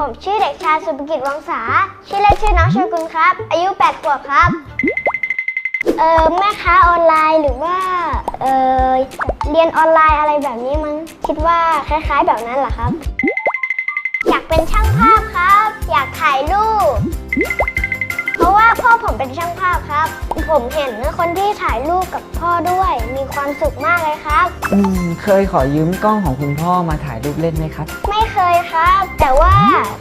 ผมชื่อเด็กชายสุภกิจวังษา ชื่อเล่นชื่อน้องชกุนครับ อายุ 8 ขวบครับ เออแม่ค้าออนไลน์หรือว่า เออเรียนออนไลน์อะไรแบบนี้มั้ง คิดว่าคล้ายๆแบบนั้นเหรอครับ อยากเป็นช่างภาพครับ อยากถ่ายรูป เป็นช่างภาพครับ ผมเห็นคนที่ถ่ายรูปกับพ่อด้วย มีความสุขมากเลยครับ อืมเคยขอยืมกล้องของคุณพ่อมาถ่ายรูปเล่นไหมครับ ไม่เคยครับ แต่ว่า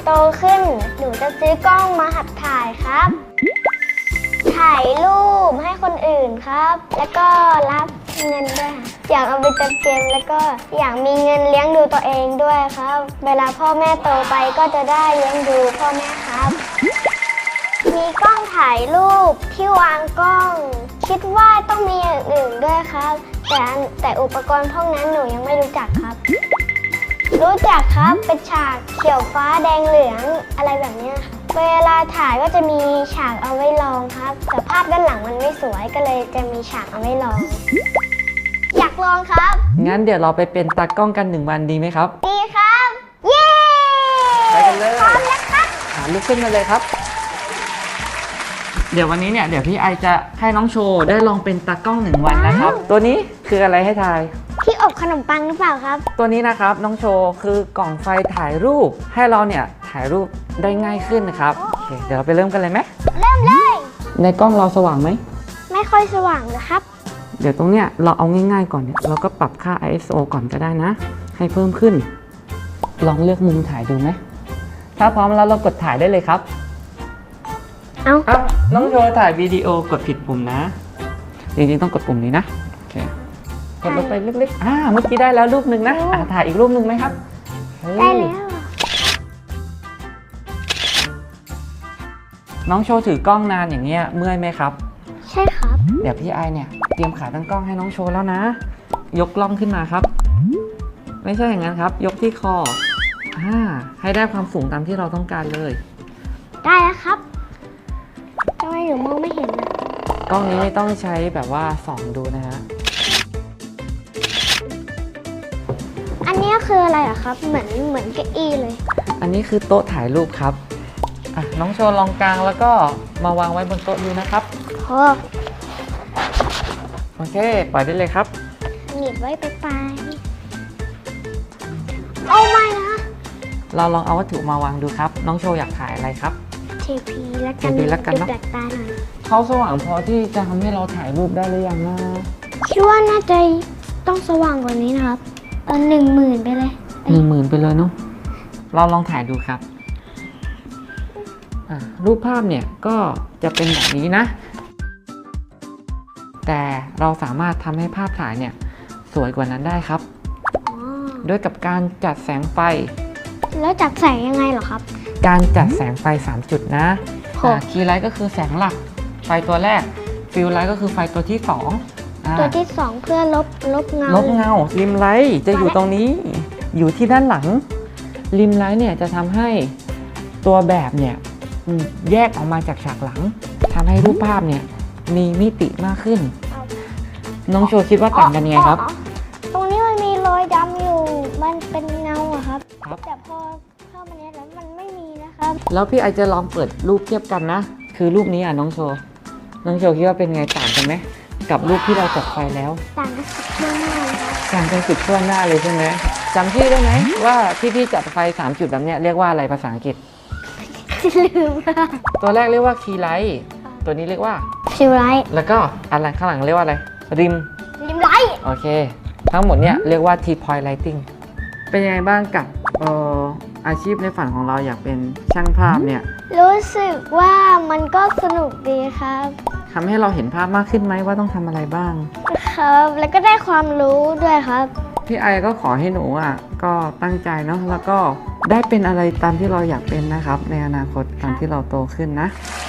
โตขึ้นหนูจะซื้อกล้องมาหัดถ่ายครับ ถ่ายรูปให้คนอื่นครับ แล้วก็รับเงินด้วยค่ะอยากเอาไปเติมเกมแล้วก็อยากมีเงินเลี้ยงดูตัวเองด้วยครับ เวลาพ่อแม่โตไปก็จะได้เลี้ยงดูพ่อแม่ครับ มีกล้องถ่ายรูปที่วางกล้อง คิดว่าต้องมีอย่างอื่นด้วยครับ แต่อันแต่อุปกรณ์พวกนั้นหนูยังไม่รู้จักครับ รู้จักครับเป็นฉากเขียวฟ้าแดงเหลืองอะไรแบบเนี้ยค่ะเวลาถ่ายก็จะมีฉากเอาไว้ลองครับแต่ภาพด้านหลังมันไม่สวยก็เลยจะมีฉากเอาไว้ลอง อยากลองครับ งั้นเดี๋ยวเราไปเป็นตากล้องกันหนึ่งวันดีไหมครับ ดีครับ เย้ไปกันเลยพร้อมแล้วครับอ่าลุกขึ้นมาเลยครับ เดี๋ยววันนี้เนี่ยเดี๋ยวพี่ไอจะให้น้องโชว์ได้ลองเป็นตากล้องหนึ่งวันนะครับ ตัวนี้คืออะไรให้ทาย ที่อบขนมปังหรือเปล่าครับ ตัวนี้นะครับน้องโชว์คือกล่องไฟถ่ายรูป ให้เราเนี่ยถ่ายรูปได้ง่ายขึ้นนะครับโอเคเดี๋ยวเราไปเริ่มกันเลยไหมเริ่มเลย ในกล้องเราสว่างไหม ไม่ค่อยสว่างเลยครับ เดี๋ยวตรงเนี้ยเราเอาง่ายๆก่อนเนี่ยเราก็ปรับค่า ISO ก่อนก็ได้นะ ให้เพิ่มขึ้น ลองเลือกมุมถ่ายดูไหมถ้าพร้อมแล้วเรากดถ่ายได้เลยครับเอาอ้าวน้องโชว์ถ่ายวิดีโอกดผิดปุ่มนะ จริงๆต้องกดปุ่มนี้นะโอเคกดลงไปเล็กๆอ่าเมื่อกี้ได้แล้วรูปหนึ่งนะอ่าถ่ายอีกรูปหนึ่งไหมครับเฮ้ยได้แล้ว น้องโชว์ถือกล้องนานอย่างเงี้ยเมื่อยไหมครับ ใช่ครับ เดี๋ยวพี่ไอเนี่ยเตรียมขาตั้งกล้องให้น้องโชว์แล้วนะ ยกกล้องขึ้นมาครับ ไม่ใช่อย่างนั้นครับ ยกที่คออ่าให้ได้ความสูงตามที่เราต้องการเลย ได้แล้วครับทำไม หนูมองไม่เห็นอะกล้องนี้ไม่ต้องใช้แบบว่าส่องดูนะฮะ อันนี้คืออะไรอะครับ เหมือนเหมือนเก้าอี้เลย อันนี้คือโต๊ะถ่ายรูปครับอะน้องโชว์ลองกลางแล้วก็มาวางไว้บนโต๊ะดูนะครับพอโอเค ปล่อยได้เลยครับ หนีบไว้ไปลายเอาไม่นะ เราลองเอาวัตถุมาวางดูครับ น้องโชว์อยากถ่ายอะไรครับ เทพีแล้วกัน TP แล้วกันเนอะ ดูแปลกตาหน่อยเขาสว่างพอที่จะทำให้เราถ่ายรูปได้หรือยังนะคิดว่าน่าจะต้องสว่างกว่านี้นะครับเอาหนึ่งหมื่นไปเลยหนึ่งหมื่นไปเลยเนาะเราลองถ่ายดูครับอะรูปภาพเนี่ยก็จะเป็นแบบนี้นะ แต่เราสามารถทำให้ภาพถ่ายเนี่ยสวยกว่านั้นได้ครับ อ๋อด้วยกับการจัดแสงไฟ แล้วจับแสงยังไงเหรอครับ การจัดแสงไฟ 3 จุดนะค่ะคีย์ไลท์ก็คือแสงหลักไฟตัวแรกฟิลไลท์ก็คือไฟตัวที่2อ่าตัวที่สองเพื่อลบลบเงาลบเงาริมไลท์จะอยู่ตรงนี้อยู่ที่ด้านหลังริมไลท์เนี่ยจะทำให้ตัวแบบเนี่ยอืมแยกออกมาจากฉากหลังทำให้รูปภาพเนี่ยมีมิติมากขึ้น น้องโชว์คิดว่าต่างกันยังไงครับอ๋อตรงนี้มันมีรอยดำอยู่มันเป็นเงาอะครับครับ แต่พอเข้ามาเนี้ยแล้วมันไม่มีนะครับ แล้วพี่ไอจะลองเปิดรูปเทียบกันนะ คือรูปนี้อะน้องโชว์น้องโชว์คิดว่าเป็นไงต่างกันไหมกับรูปที่เราจัดไฟแล้วต่างกันสุดมากเลยครับต่างกันสุดทั่วหน้าเลยใช่ไหมจำชื่อได้ไหมว่าที่พี่จัดไฟ3จุดแบบเนี้ยเรียกว่าอะไรภาษาอังกฤษลืมละตัวแรกเรียกว่าคีย์ไลท์ตัวนี้เรียกว่าชิวไรท์แล้วก็อันหลังข้างหลังเรียกว่าอะไรริมลิมไลท์โอเค ทั้งหมดเนี่ยเรียกว่า T point lighting เป็นยังไงบ้างกับเอ่อ อาชีพในฝันของเราอยากเป็นช่างภาพเนี่ยรู้สึกว่ามันก็สนุกดีครับทำให้เราเห็นภาพมากขึ้นไหมว่าต้องทำอะไรบ้าง ครับ แล้วก็ได้ความรู้ด้วยครับ พี่ไอก็ขอให้หนูอะก็ตั้งใจเนาะแล้วก็ได้เป็นอะไรตามที่เราอยากเป็นนะครับ ในอนาคตตามที่เราโตขึ้นนะค